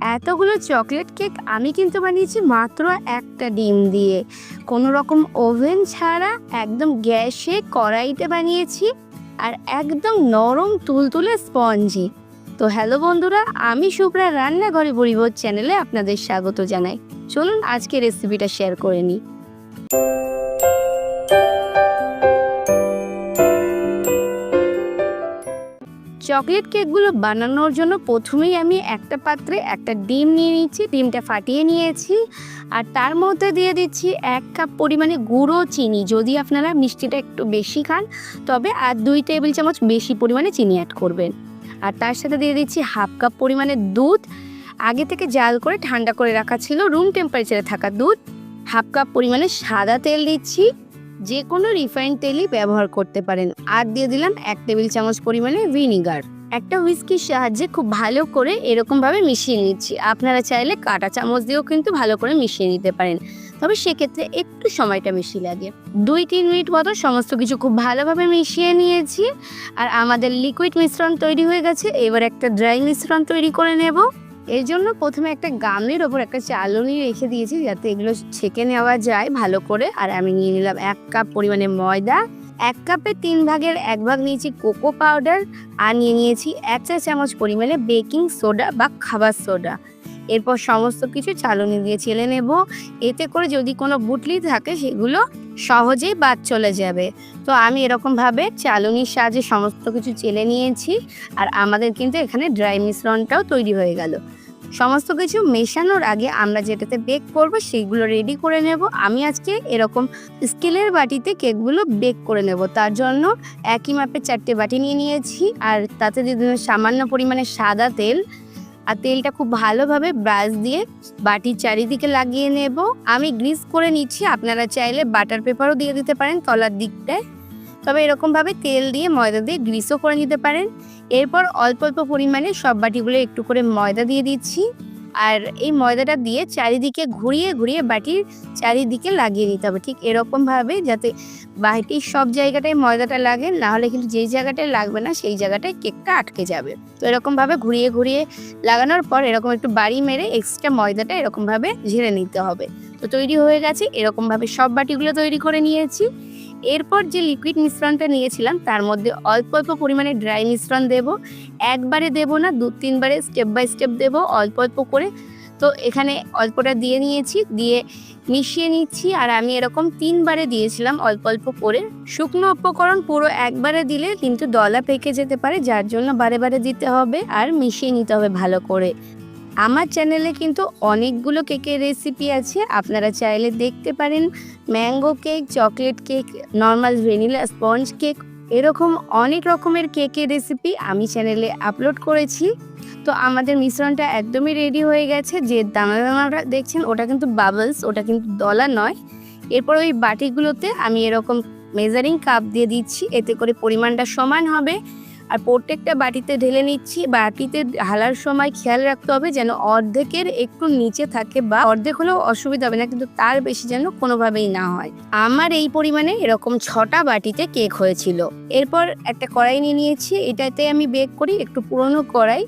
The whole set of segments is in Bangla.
এতগুলো চকলেট কেক আমি কিন্তু বানিয়েছি মাত্র একটা ডিম দিয়ে। কোনো রকম ওভেন ছাড়া একদম গ্যাসে কড়াইতে বানিয়েছি আর একদম নরম তুলতুলে স্পঞ্জি। তো হ্যালো বন্ধুরা, আমি শুভ্রা রান্নাঘরে পরিবোধ চ্যানেলে আপনাদের স্বাগত জানাই। চলুন আজকে রেসিপিটা শেয়ার করে নিই। চকলেট কেকগুলো বানানোর জন্য প্রথমেই আমি একটা পাত্রে একটা ডিম নিয়ে নিচ্ছি ডিমটা ফাটিয়ে নিয়েছি আর তার মধ্যে দিয়ে দিচ্ছি এক কাপ পরিমাণে গুঁড়ো চিনি। যদি আপনারা মিষ্টিটা একটু বেশি খান, তবে আর দুই টেবিল চামচ বেশি পরিমাণে চিনি অ্যাড করবেন। আর তার সাথে দিয়ে দিচ্ছি হাফ কাপ পরিমাণে দুধ। আগে থেকে জাল করে ঠান্ডা করে রাখা ছিল রুম টেম্পারেচারে থাকা দুধ। হাফ কাপ পরিমাণে সাদা তেল দিচ্ছি। যে কোনো রিফাইন্ড তেলই ব্যবহার করতে পারেন। আর দিয়ে দিলাম এক টেবিল চামচ পরিমাণে ভিনিগার। একটা হুইস্কির সাহায্যে খুব ভালো করে এরকমভাবে মিশিয়ে নিচ্ছি। আপনারা চাইলে কাঁটা চামচ দিয়েও কিন্তু ভালো করে মিশিয়ে নিতে পারেন। তবে সেক্ষেত্রে একটু সময়টা বেশি লাগে। দুই তিন মিনিট মতো সমস্ত কিছু খুব ভালোভাবে মিশিয়ে নিয়েছি। আর আমাদের লিকুইড মিশ্রণ তৈরি হয়ে গেছে। এবার একটা ড্রাই মিশ্রণ তৈরি করে নেব। এর জন্য প্রথমে একটা গামলির ওপর একটা চালনি রেখে দিয়েছি, যাতে এগুলো ছেঁকে নেওয়া যায় ভালো করে। আর আমি নিয়ে নিলাম এক কাপ পরিমাণে ময়দা, এক কাপে তিন ভাগের এক ভাগ নিয়েছি কোকো পাউডার, আর নিয়ে নিয়েছি এক চা চামচ পরিমাণে বেকিং সোডা বা খাবার সোডা। এরপর সমস্ত কিছু চালনি দিয়ে চেলে নেব। এতে করে যদি কোনো বুটলি থাকে, সেগুলো সহজেই বাদ চলে যাবে। তো আমি এরকমভাবে চালনির সাহায্যে সমস্ত কিছু চেলে নিয়েছি আর আমাদের কিন্তু এখানে ড্রাই মিশ্রণটাও তৈরি হয়ে গেল। সমস্ত কিছু মেশানোর আগে আমরা যেটাতে বেক করব সেইগুলো রেডি করে নেব। আমি আজকে এরকম স্টিলের বাটিতে কেকগুলো বেক করে নেব। তার জন্য একই মাপের চারটে বাটি নিয়ে নিয়েছি। আর তাতে দিয়ে সামান্য পরিমাণে সাদা তেল আর তেলটা খুব ভালোভাবে ব্রাশ দিয়ে বাটির চারিদিকে লাগিয়ে নেব। আমি গ্রিস করে নিচ্ছি, আপনারা চাইলে বাটার পেপারও দিয়ে দিতে পারেন তলার দিকটায়। তবে এরকমভাবে তেল দিয়ে ময়দা দিয়ে গ্রিসও করে নিতে পারেন। এরপর অল্প অল্প পরিমাণে সব বাটিগুলো একটু করে ময়দা দিয়ে দিচ্ছি। আর এই ময়দাটা দিয়ে চারিদিকে ঘুরিয়ে ঘুরিয়ে বাটির চারিদিকে লাগিয়ে নিতে হবে। ঠিক এরকমভাবে যাতে বাটির সব জায়গাটায় ময়দাটা লাগে, না হলে কিন্তু যেই জায়গাটায় লাগবে না সেই জায়গাটায় কেকটা আটকে যাবে। তো এরকমভাবে ঘুরিয়ে ঘুরিয়ে লাগানোর পর এরকম একটু বাড়ি মেরে এক্সট্রা ময়দাটা এরকমভাবে ঝেড়ে নিতে হবে। তো তৈরি হয়ে গেছে এরকমভাবে সব বাটিগুলো তৈরি করে নিয়েছি। এরপর যে লিকুইড মিশ্রণটা নিয়েছিলাম, তার মধ্যে অল্প অল্প পরিমাণে ড্রাই মিশ্রণ দেব। একবারে দেব না, দু তিনবারে স্টেপ বাই স্টেপ দেব অল্প অল্প করে। তো এখানে অল্পটা দিয়ে নিয়েছি, দিয়ে মিশিয়ে নিচ্ছি, আর আমি এরকম তিনবারে দিয়েছিলাম অল্প অল্প করে। শুকনো উপকরণ পুরো একবারে দিলে কিন্তু দলা পেকে যেতে পারে, যার জন্য বারে বারে দিতে হবে আর মিশিয়ে নিতে হবে ভালো করে। আমার চ্যানেলে কিন্তু অনেকগুলো কেকের রেসিপি আছে। আপনারা চাইলে দেখতে পারেন। Mango cake, chocolate cake, normal vanilla sponge cake, এরকম অনেক রকমের কেকের রেসিপি আমি চ্যানেলে আপলোড করেছি। তো আমাদের মিশ্রণটা একদমই রেডি হয়ে গেছে। যে দানা দানাটা দেখছেন, ওটা কিন্তু বাবলস ওটা কিন্তু দলা নয়। এরপর ওই বাটিগুলোতে আমি এরকম মেজারিং কাপ দিয়ে দিচ্ছি। এতে করে পরিমাণটা সমান হবে। আর প্রত্যেকটা বাটিতে ঢেলে নিচ্ছি। বাটিতে ঢালার সময় খেয়াল রাখতে হবে যেন অর্ধেকের একটু নিচে থাকে বা অর্ধেক হলেও অসুবিধা হবে না, কিন্তু তার বেশি যেন কোনোভাবেই না হয়। আমার এই পরিমাণে এরকম ছটা বাটিতে কেক হয়েছিল। এরপর একটা কড়াই নিয়ে নিয়েছি। এটাতে আমি বেক করি একটু পুরনো কড়াই।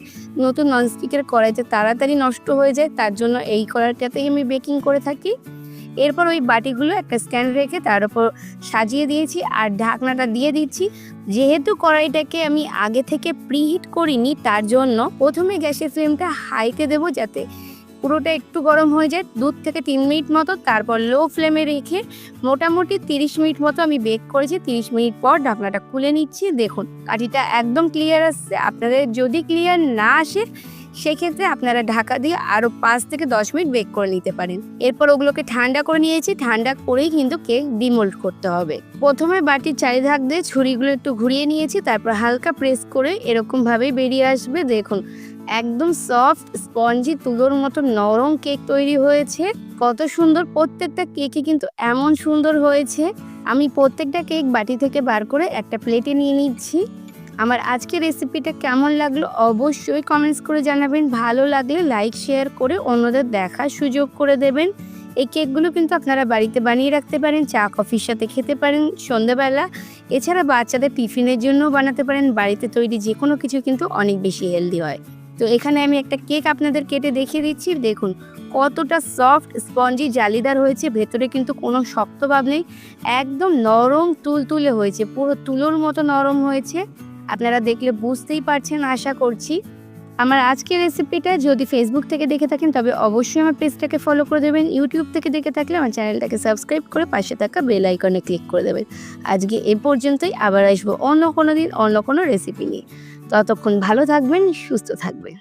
নতুন ননস্টিকের কড়াইতে তাড়াতাড়ি নষ্ট হয়ে যায়, তার জন্য এই কড়াইটাতেই আমি বেকিং করে থাকি। এরপর ওই বাটিগুলো একটা স্ট্যান্ড রেখে তার উপর সাজিয়ে দিয়েছি আর ঢাকনাটা দিয়ে দিচ্ছি। যেহেতু কড়াইটাকে আমি আগে থেকে প্রিহিট করিনি, তার জন্য প্রথমে গ্যাসের ফ্লেমটা হাইতে দেবো যাতে পুরোটা একটু গরম হয়ে যায়। দু থেকে তিন মিনিট মতো তারপর লো ফ্লেমে রেখে মোটামুটি তিরিশ মিনিট মতো আমি বেক করেছি। তিরিশ মিনিট পর ঢাকনাটা খুলে নিচ্ছি। দেখুন, কাঠিটা একদম ক্লিয়ার আসছে। আপনাদের যদি ক্লিয়ার না আসে সেক্ষেত্রে আপনারা ঢাকা দিয়ে আরও পাঁচ থেকে দশ মিনিট বেক করে নিতে পারেন। এরপর ওগুলোকে ঠান্ডা করে নিয়েছি, ঠান্ডা করেই কিন্তু কেক ডিমোল্ড করতে হবে। প্রথমে বাটির চারিধাক দিয়ে ছুরিগুলো একটু ঘুরিয়ে নিয়েছি, তারপর হালকা প্রেস করে এরকমভাবেই বেরিয়ে আসবে। দেখুন, একদম সফট স্পঞ্জি তুলোর মতো নরম কেক তৈরি হয়েছে। কত সুন্দর প্রত্যেকটা কেকই কিন্তু এমন সুন্দর হয়েছে। আমি প্রত্যেকটা কেক বাটি থেকে বার করে একটা প্লেটে নিয়ে নিচ্ছি। আমার আজকের রেসিপিটা কেমন লাগল অবশ্যই কমেন্টস করে জানাবেন। ভালো লাগলে লাইক শেয়ার করে অন্যদের দেখার সুযোগ করে দেবেন। এই কেকগুলো কিন্তু আপনারা বাড়িতে বানিয়ে রাখতে পারেন, চা কফির সাথে খেতে পারেন সন্ধ্যাবেলা। এছাড়া বাচ্চাদের টিফিনের জন্য বানাতে পারেন। বাড়িতে তৈরি যে কোনো কিছু কিন্তু অনেক বেশি হেলদি হয়। তো এখানে আমি একটা কেক আপনাদের কেটে দেখিয়ে দিচ্ছি। দেখুন, কতটা সফট স্পঞ্জি জালিদার হয়েছে। ভেতরে কিন্তু কোনো শক্ত ভাব নেই। একদম নরম, তুলতুলে হয়েছে। পুরো তুলোর মতো নরম হয়েছে। আপনারা দেখলে বুঝতেই পারছেন, আশা করছি। আমার আজকের রেসিপিটা যদি ফেসবুক থেকে দেখে থাকেন, তবে অবশ্যই আমার পেজটাকে ফলো করে দেবেন। ইউটিউব থেকে দেখে থাকলে আমার চ্যানেলটাকে সাবস্ক্রাইব করে পাশে থাকা বেল আইকনে ক্লিক করে দেবেন। আজকে এ পর্যন্তই, আবার আসব অন্য কোনো দিন, অন্য কোনো রেসিপি নিয়ে। ততক্ষণ ভালো থাকবেন, সুস্থ থাকবেন।